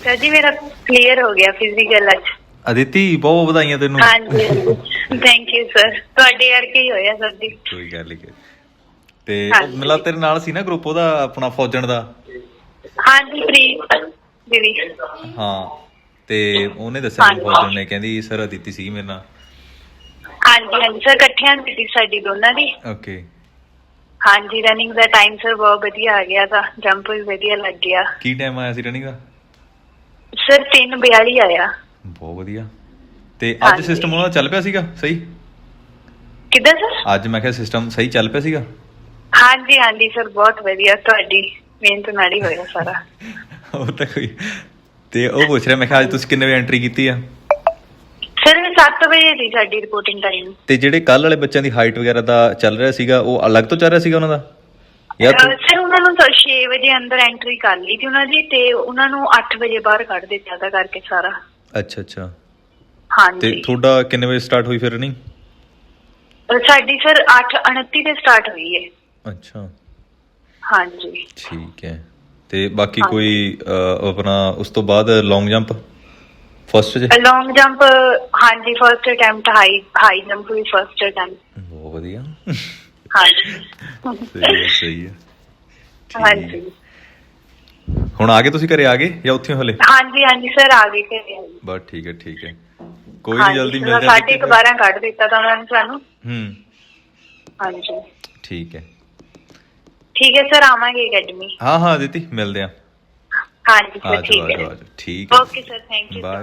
Sir ਜੀ ਮੇਰਾ clear ਹੋ ਗਿਆ ਫਿਜ਼ੀਕਲ ਅੱਜ। ਅਦਿਤੀ ਬਹੁਤ ਵਧਾਈਆਂ ਤੈਨੂੰ। ਹਾਂਜੀ ਥੈਂਕ ਯੂ ਸਰ ਤੁਹਾਡੇ ਕਰਕੇ ਹੀ ਹੋਇਆ ਸਰ ਜੀ। ਕੋਈ ਗੱਲ ਨਹੀਂ। ਤੇ ਹਾਂਜੀ। ਮਿਲਾ ਤੇਰੇ ਨਾਲ ਸੀ ਨਾ ਗਰੁੱਪ ਉਹਦਾ ਆਪਣਾ ਫੌਜਣ ਦਾ? ਹਾਂਜੀ ਪ੍ਰੀਤ ਦੀਦੀ। ਹਾਂ ਤੇ ਉਹਨੇ ਦੱਸਿਆ ਮੈਨੂੰ ਹਾਂਜੀ। ਫੌਜਣ ਨੇ ਕਹਿੰਦੀ ਸਰ ਅਦਿਤੀ ਸੀ ਮੇਰੇ ਨਾਲ। ਹਾਂਜੀ ਹਾਂਜੀ। ਸਰ ਇਕੱਠਿਆਂ ਦੀ ਸੀ ਸਾਡੀ ਦੋਨਾਂ ਦੀ। ਓਕੇ ਹਾਂਜੀ ਰਨਿੰਗ ਦਾ ਟਾਈਮ ਸਰ ਬਹੁਤ ਵਧੀਆ ਆ ਗਿਆ ਤਾਂ। ਜੰਪ ਵੀ ਵਧੀਆ ਲੱਗ ਗਿਆ। ਕੀ ਟਾਈਮ ਆਇਆ ਸੀ ਰਨਿੰਗ ਦਾ? ਸਰ 342 ਆਇਆ। ਬਹੁਤ ਵਧੀਆ। ਤੇ ਅੱਜ ਹਾਂਜੀ। ਸਿਸਟਮ ਉਹਨਾਂ ਦਾ ਚੱਲ ਪਿਆ ਸੀਗਾ? ਸਹੀ? ਕਿੱਦਾਂ ਸਰ? ਅੱਜ ਮੈਂ ਕਿਹਾ ਸਿਸਟਮ ਸਹੀ ਚੱਲ ਪਿਆ ਸੀਗਾ? ਹਾਂਜੀ ਹਾਂਜੀ ਸਰ ਬਹੁਤ ਵਧੀਆ। ਤੁਹਾਡੀ ਮਿਹਨਤ ਨਾਲ ਹੀ ਹੋਇਆ ਸਾਰਾ। ਉਹ ਤਾਂ ਕੋਈ। ਤੇ ਉਹ ਪੁੱਛ ਰਿਹਾ ਮੈਂ ਕਿਹਾ ਅੱਜ ਤੁਸੀਂ ਕਿੰਨੇ ਵਜੇ ਐਂਟਰੀ ਕੀਤੀ ਆ? ਸਰ 7 ਵਜੇ ਸੀ ਸਾਡੀ ਰਿਪੋਰਟਿੰਗ ਟਾਈਮ ਤੇ ਜਿਹੜੇ ਕੱਲ ਵਾਲੇ ਬੱਚਿਆਂ ਦੀ ਹਾਈਟ ਵਗੈਰਾ ਦਾ ਚੱਲ ਰਿਹਾ ਸੀਗਾ ਉਹ ਅਲੱਗ ਤੋਂ ਚੱਲ ਰਿਹਾ ਸੀਗਾ ਉਹਨਾਂ ਦਾ? ਯਾ ਤੂੰ ਸਰ ਉਹਨਾਂ ਨੂੰ ਤਾਂ 6 ਵਜੇ ਅੰਦਰ ਐਂਟਰੀ ਕਰ ਲਈ ਸੀ ਉਹਨਾਂ ਦੀ ਤੇ ਉਹਨਾਂ ਨੂੰ 8 ਵਜੇ ਬਾਹਰ ਕੱਢ ਦਾ ਕਰਕੇ ਸਾਰਾ। ਅੱਛਾ ਅੱਛਾ। ਤੇ ਹਾਂਜੀ ਤੁਹਾਡਾ ਕਿੰਨੇ ਵਜੇ ਸਟਾਰਟ ਹੋਈ ਫਿਰ ਰਨਿੰਗ ਸਾਡੀ ਸਰ 8:29 ਤੇ ਸਟਾਰਟ ਹੋਈ ਹੈ ਅੱਛਾ। ਹਾਂਜੀ। ਠੀਕ ਹੈ। ਤੇ ਬਾਕੀ। ਕੋਈ ਆਪਣਾ ਉਸ ਤੋਂ ਬਾਅਦ ਲੌਂਗ ਜੰਪ ਫਸਟ ਜੇ ਲੌਂਗ ਜੰਪ ਹਾਂਜੀ first attempt high high jump ਵੀ ਫਰਸਟ ਅਟੈਂਪਟ ਬਹੁਤ ਵਧੀਆ। ਹਾਂਜੀ। ਸਹੀ ਹੈ ਸਹੀ ਹੈ। ਹਾਂਜੀ। ਹੁਣ ਆ ਗਏ ਤੁਸੀਂ ਘਰੇ ਆ ਗਏ ਜਾਂ ਉੱਥੇ ਹੋ ਹਲੇ? ਹਾਂਜੀ ਹਾਂਜੀ ਸਰ ਆ ਗਏ ਘਰੇ ਆ ਗਏ। ਬਸ ਠੀਕ ਹੈ ਠੀਕ ਹੈ। ਕੋਈ ਨਹੀਂ ਜਲਦੀ ਹਾਂਜੀ, ਮਿਲਦੇ ਸਾਢੇ ਕੁ ਬਾਰਾਂ ਕੱਢ ਦਿੱਤਾ ਤਾਂ ਉਹਨਾਂ ਨੇ ਸਾਨੂੰ। ਹੂੰ। ਹਾਂਜੀ। ਠੀਕ ਹੈ। ਠੀਕ ਹੈ ਸਰ ਆਵਾਂਗੇ ਅਕੈਡਮੀ। ਹਾਂ ਹਾਂ ਦਿੱਤੀ ਮਿਲਦੇ ਆ ਹਾਂਜੀ ਸਰ ਠੀਕ ਹੈ। ਠੀਕ ਹੈ। Okay sir thank you bye